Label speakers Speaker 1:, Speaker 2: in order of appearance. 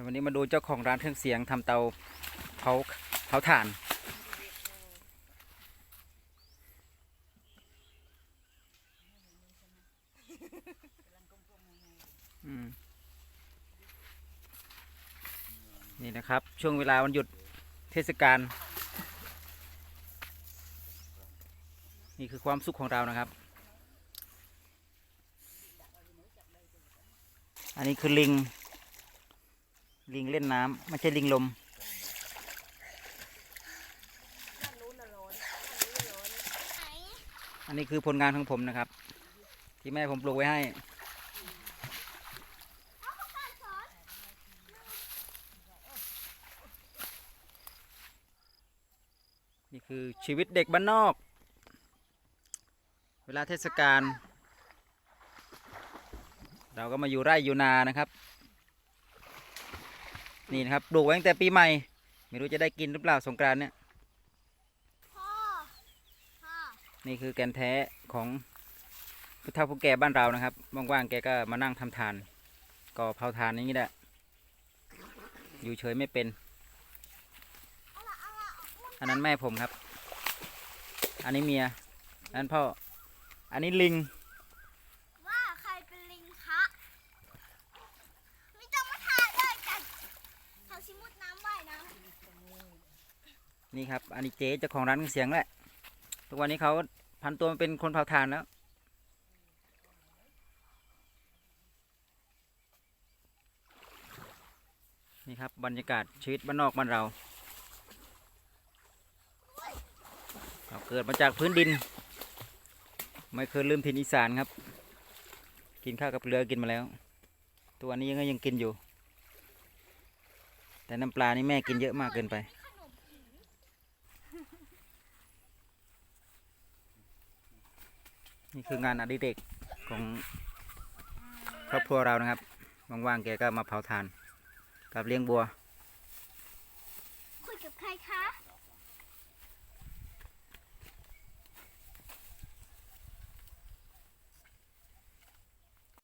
Speaker 1: ดี๋ยววันนี้มาดูเจ้าของร้านเครื่องเสียงทำเตาเผาเผาถ่าน นี่นะครับ ช่วงเวลาวันหยุดเทศกาล นี่คือความสุขของเรานะครับ อันนี้คือลิง ลิงเล่นน้ำไม่ใช่ลิงลมอันนี้คือผลงานของผมนะครับ ที่แม่ผมปลูกไว้ให้ นี่คือชีวิตเด็กบ้านนอก เวลาเทศกาล เราก็มาอยู่ไร่อยู่นานะครับ นี่นะครับปลูกไว้ตั้งแต่ปีใหม่ ไม่รู้จะได้กินหรือเปล่าสงกรานต์เนี่ยนี่คือแกนแท้ของผู้เฒ่าผู้แก่บ้านเรานะครับว่างๆแกก็มานั่งทำทานก่อเผาทานอย่างนี้แหละอยู่เฉยไม่เป็น อันนั้นแม่ผมครับ อันนี้เมียอันนั้นพ่อ อันนี้ลิง
Speaker 2: ว่าใครเป็นลิงคะไม่ต้องมาถ่ายเลยกันเขาชิมุดน้ำไว้นะ
Speaker 1: นี่ครับ อันนี้เจ๊เจ้าของร้านเสียงแหละ ทุกวันนี้เขาพันตัวมาเป็นคนเผาทานแล้ว นี่ครับบรรยากาศชีวิตบ้านนอกบ้านเราเราเกิดมาจากพื้นดิน ไม่เคยลืมถิ่นอีสานครับ กินข้าวกับเรือกินมาแล้ว ตัวนี้ยังยังกินอยู่ แต่น้ำปลานี่แม่กินเยอะมากเกินไป นี่คืองานอดิเรกของครอบครัวเรานะครับ ว่างๆแกก็มาเผาถ่าน กับเลี้ยงบัว
Speaker 2: คุยกับใครคะ